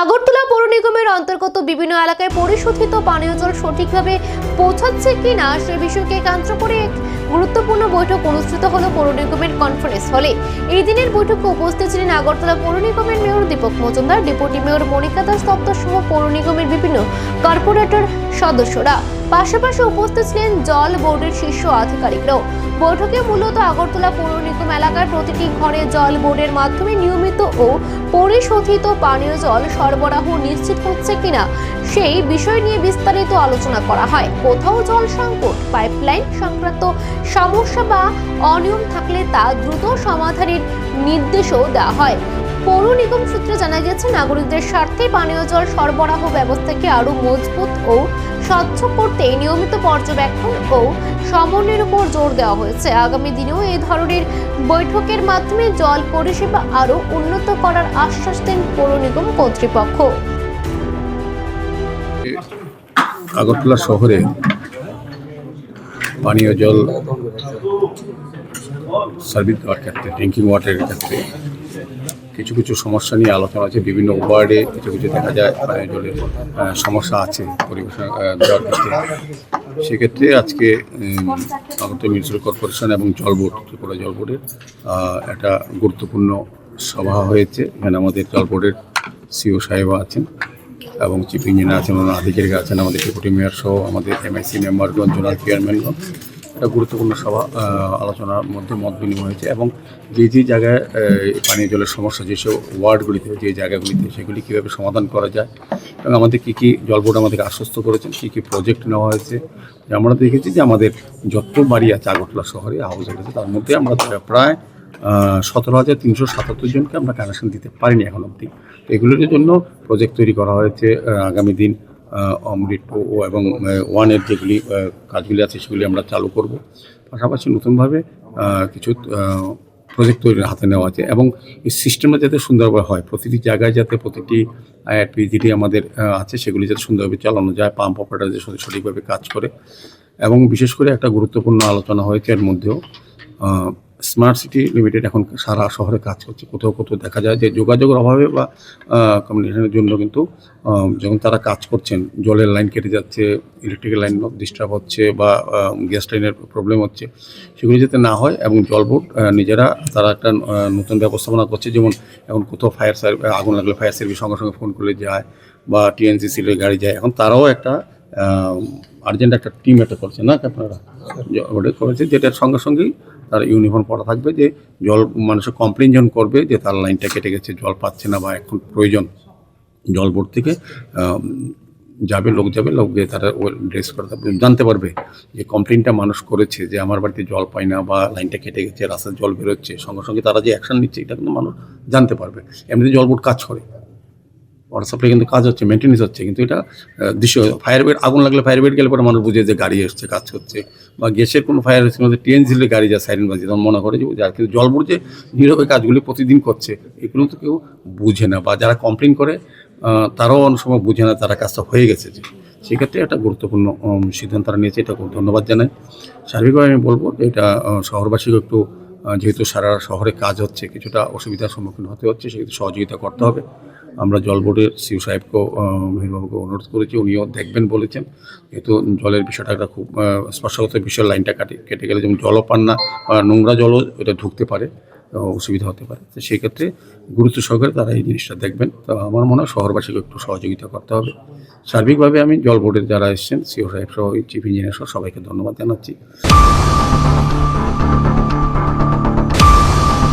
আগরতলা পৌর নিগমের অন্তর্গত বিভিন্ন এলাকায় পরিশোধিত পানীয় জল সঠিকভাবে পৌঁছাচ্ছে কিনা সে বিষয়কে কেন্দ্র করে এক গুরুত্বপূর্ণ বৈঠক অনুষ্ঠিত হলো পৌর নিগমের কনফারেন্স হলে এই দিনের বৈঠকে উপস্থিত ছিলেন আগরতলা পৌর নিগমের mayor Dipak Majumdar deputy mayor Monika Das দপ্তর সহ পৌর নিগমের বিভিন্ন কর্পোরেটর সদস্যরা। পাশাপাশি উপস্থিত ছিলেন জল বোর্ডের শীর্ষ আধিকারিকরাও। বৈঠকে মূলত আগরতলা পৌর নিগম এলাকার প্রতিটি ঘরে জল বোর্ডের মাধ্যমে নিয়মিত ও পরিশোধিত পানীয় জল সরবরাহ নিশ্চিত হচ্ছে কিনা, সেই বিষয় নিয়ে বিস্তারিত আলোচনা করা হয়। কোথাও জল সংকট, পাইপলাইন সংক্রান্ত সমস্যা বা অনিয়ম থাকলে তা দ্রুত সমাধানের নির্দেশও দেওয়া হয়। পৌর নিগম সূত্রে জানা গেছে নাগরিকদের স্বার্থে পানীয় জল সরবরাহ ব্যবস্থাকে আরও মজবুত ও স্বচ্ছ করতে নিয়মিত পর্যবেক্ষণ ও সমন্বয়ের উপর জোর দেওয়া হয়েছে। আগামী দিনেও এই ধরনের বৈঠকের মাধ্যমে জল পরিষেবা আরও উন্নত করার আশ্বাস দেন পৌর নিগম কর্তৃপক্ষ। আগরতলা শহরে পানীয় জল সার্ভিস দেওয়ার ক্ষেত্রে ড্রিঙ্কিং ওয়াটারের ক্ষেত্রে কিছু কিছু সমস্যা নিয়ে আলোচনা আছে বিভিন্ন ওয়ার্ডে কিছু কিছু দেখা যায় পানীয় জলের সমস্যা আছে পরিবেশন দেওয়ার ক্ষেত্রে। সেক্ষেত্রে আজকে আগরতলা মিউনিসিপ্যাল কর্পোরেশন এবং জল বোর্ড, ত্রিপুরা জল বোর্ডের একটা গুরুত্বপূর্ণ সভা হয়েছে। এখানে আমাদের জল বোর্ডের সিও সাহেবা আছেন এবং চিফ ইঞ্জিনিয়ার আছেন আধিকারিক আছেন, আমাদের ডেপুটি মেয়র সহ আমাদের এমআইসি মেম্বারগণ, জোনাল চেয়ারম্যানগণ। একটা গুরুত্বপূর্ণ সভা আলোচনার মধ্যে মত বিনিময় হয়েছে এবং যে যে জায়গায় পানীয় জলের সমস্যা, যেসব ওয়ার্ডগুলিতে, যে জায়গাগুলিতে সেগুলি কীভাবে সমাধান করা যায় এবং আমাদের কী কী জল বোর্ড আমাদেরকে আশ্বস্ত করেছেন, কী কী প্রজেক্ট নেওয়া হয়েছে আমরা দেখেছি যে আমাদের যত বাড়ি আছে আগরতলা শহরে, হাউস আছে তার মধ্যে আমরা প্রায় সতেরো হাজার তিনশো সাতাত্তর জনকে আমরা কানেকশন দিতে পারিনি এখন অবধি। এগুলোর জন্য প্রজেক্ট তৈরি করা হয়েছে আগামী দিন অমৃত ও এবং ওয়ানের যেগুলি কাজগুলি আছে সেগুলি আমরা চালু করব। পাশাপাশি নতুনভাবে কিছু প্রজেক্ট তৈরির হাতে নেওয়া আছে এবং এই সিস্টেমটা যাতে সুন্দরভাবে হয়। প্রতিটি জায়গায় যাতে প্রতিটি পিজিটি আমাদের আছে সেগুলি যাতে সুন্দরভাবে চালানো যায় পাম্প অপারেটার যে সঠিকভাবে কাজ করে। এবং বিশেষ করে একটা গুরুত্বপূর্ণ আলোচনা হয়েছে এর মধ্যেও স্মার্ট সিটি লিমিটেড এখন সারা শহরে কাজ করছে। কোথাও কোথাও দেখা যায় যে যোগাযোগের অভাবে বা কমিউনিকেশনের জন্য কিন্তু যখন তারা কাজ করছেন, জলের লাইন কেটে যাচ্ছে ইলেকট্রিক্যাল লাইন ডিস্টার্ব হচ্ছে বা গ্যাস লাইনের প্রবলেম হচ্ছে, সেগুলি যাতে না হয় এবং জল বোর্ড নিজেরা তারা একটা নতুন ব্যবস্থাপনা করছে। যেমন এখন কোথাও ফায়ার সার্ভিস আগুন লাগলে ফায়ার সার্ভিস সঙ্গে সঙ্গে ফোন করে যায় বা টিএনসিসির গাড়ি যায়, এখন তারাও একটা আর্জেন্ট একটা টিম একটা করছে না আপনারা? ওটা করেছে যেটার সঙ্গে সঙ্গেই তার ইউনিফর্ম পরা থাকবে যে জল মানুষের কমপ্লেন যখন করবে যে তার লাইনটা কেটে গেছে জল পাচ্ছে না বা এখন প্রয়োজন জল বোর্ড থেকে যাবে লোক যাবে লোক গিয়ে তারা ড্রেস করে জানতে পারবে যে কমপ্লেনটা মানুষ করেছে যে আমার বাড়িতে জল পায় না বা লাইনটা কেটে গেছে রাস্তায় জল বেরোচ্ছে সঙ্গে সঙ্গে তারা যে অ্যাকশন নিচ্ছে এটা কিন্তু মানুষ জানতে পারবে। এমনিতে জল বোর্ড কাজ করে। সাপ্লাই কিন্তু কাজ হচ্ছে মেনটেন্স হচ্ছে, কিন্তু এটা দৃশ্য ফায়ার ব্রিগেড আগুন লাগলে ফায়ার ব্রিগেড গেলে পরে মানুষ বুঝে যে গাড়ি এসছে, কাজ হচ্ছে বা গ্যাসের কোনো ফায়ার হচ্ছে মধ্যে ট্রেন ঝিলে গাড়ি যায় সাইরেন বাজে তখন মনে করে যে, যার কিন্তু জল যে নীরবে কাজগুলি প্রতিদিন করছে, এগুলো তো কেউ বুঝে না, বা যারা কমপ্লেন করে তারাও অনেক সময় বুঝে না, তারা কাজটা হয়ে গেছে যে, সেক্ষেত্রে একটা গুরুত্বপূর্ণ সিদ্ধান্ত তারা নিয়েছে এটা ধন্যবাদ জানাই। সার্বিকভাবে আমি বলব যে এটা শহরবাসীকে একটু যেহেতু সারা শহরে কাজ হচ্ছে, কিছুটা অসুবিধার সম্মুখীন হতে হচ্ছে সেক্ষেত্রে সহযোগিতা করতে হবে। আমরা জল বোর্ডের সিউ সাহেবকেও মেহেরবাবুকে অনুরোধ করেছি, উনিও দেখবেন বলেছেন। যেহেতু জলের বিষয়টা একটা খুব স্পর্শগত বিষয়, লাইনটা কাটে, কেটে গেলে যেমন জলও পান না নোংরা জলও এটা ঢুকতে পারে অসুবিধা হতে পারে। তো সেই ক্ষেত্রে গুরুত্ব সহকারে তারা এই জিনিসটা দেখবেন। তো আমার মনে হয় শহরবাসীকে একটু সহযোগিতা করতে হবে। সার্বিকভাবে আমি জল বোর্ডের যারা এসেছেন সিও সাহেব সহ, চিফ ইঞ্জিনিয়ার সহ, সবাইকে ধন্যবাদ জানাচ্ছি।